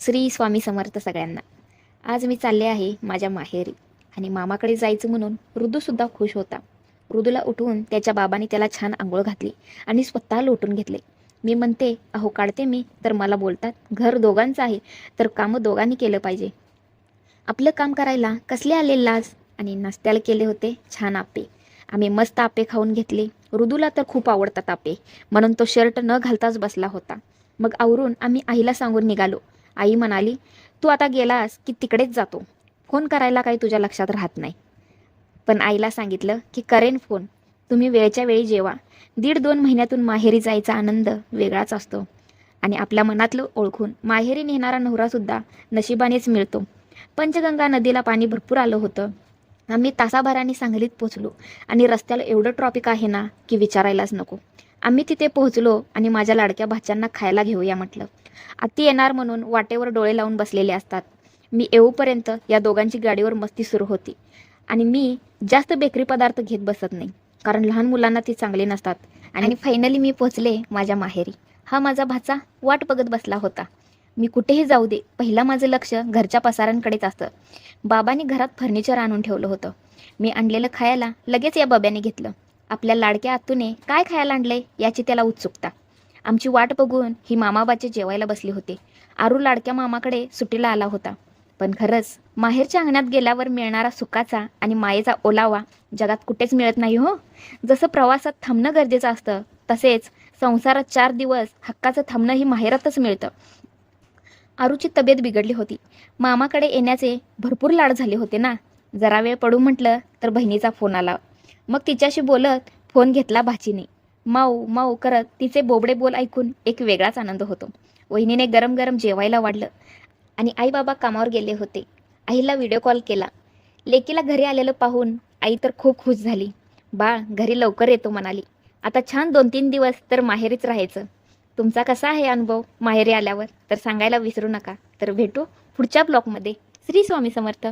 श्री स्वामी समर्थ सगळ्यांना. आज मी चालले आहे माझ्या माहेरी आणि मामाकडे जायचं म्हणून ऋदूसुद्धा खुश होता. ऋदूला उठवून त्याच्या बाबाने त्याला छान आंघोळ घातली आणि स्वतः लोटून घेतले. मी म्हणते अहो काढते मी. तर मला बोलतात घर दोघांचं आहे तर कामं दोघांनी केलं पाहिजे. आपलं काम करायला कसले आले लाज? आणि नाश्त्याला केले होते छान आपे आम्ही मस्त आपे खाऊन घेतले. ऋदूला तर खूप आवडतात आपे म्हणून तो शर्ट न घालताच बसला होता. मग आवरून आम्ही आईला सांगून निघालो. आई म्हणाली तू आता गेलास की तिकडेच जातो. फोन करायला काही तुझ्या लक्षात राहत नाही. पण आईला सांगितलं की करेन फोन. तुम्ही वेळच्या वेळी जेवा. दीड दोन महिन्यातून माहेरी जायचा आनंद वेगळाच असतो. आणि आपल्या मनातलं ओळखून माहेरी नेणारा नवरासुद्धा नशिबानेच मिळतो. पंचगंगा नदीला पाणी भरपूर आलं होतं. आम्ही तासाभराने सांगलीत पोचलो. आणि रस्त्याला एवढं ट्रॉफिक आहे ना की विचारायलाच नको. आम्ही तिथे पोहोचलो आणि माझ्या लाडक्या भाच्यांना खायला घेऊया म्हटलं. आत्ती येणार म्हणून वाटेवर डोळे लावून बसलेले असतात. मी येऊपर्यंत या दोघांची गाडीवर मस्ती सुरू होती. आणि मी जास्त बेकरी पदार्थ घेत बसत नाही कारण लहान मुलांना ती चांगली नसतात. आणि फायनली मी पोचले माझ्या माहेरी. हा माझा भाचा वाट बघत बसला होता. मी कुठेही जाऊ दे पहिला माझं लक्ष घरच्या पसारांकडेच असतं. बाबांनी घरात फर्निचर आणून ठेवलं होतं. मी आणलेलं खायला लगेच या बाब्याने घेतलं. आपल्या लाडक्या आतूने काय खायला आणलंय याची त्याला उत्सुकता. आमची वाट बघून ही मामाबाचे जेवायला बसली होते. आरू लाडक्या मामाकडे सुट्टीला आला होता. पण खरंच माहेरच्या अंगणात गेल्यावर मिळणारा सुखाचा आणि मायेचा ओलावा जगात कुठेच मिळत नाही हो. जसं प्रवासात थांबणं गरजेचं असतं तसेच संसारात चार दिवस हक्काचं थांबणं ही माहेरातच मिळतं. आरूची तब्येत बिघडली होती. मामाकडे येण्याचे भरपूर लाड झाले होते ना. जरा वेळ पडू म्हटलं तर बहिणीचा फोन आला. मग तिच्याशी बोलत फोन घेतला भाचीने. माऊ माऊ करत तिचे बोबडे बोल ऐकून एक वेगळाच आनंद होतो. वहिनीने गरम गरम जेवायला वाढलं आणि आई बाबा कामावर गेले होते. आईला व्हिडिओ कॉल केला. लेकीला घरी आलेलं पाहून आई तर खूप खुश झाली. बाळ घरी लवकर येतो म्हणाली. आता छान दोन तीन दिवस तर माहेरीच राहायचं. तुमचा कसा आहे अनुभव माहेरी आल्यावर? तर सांगायला विसरू नका. तर भेटू पुढच्या ब्लॉगमध्ये. श्री स्वामी समर्थ.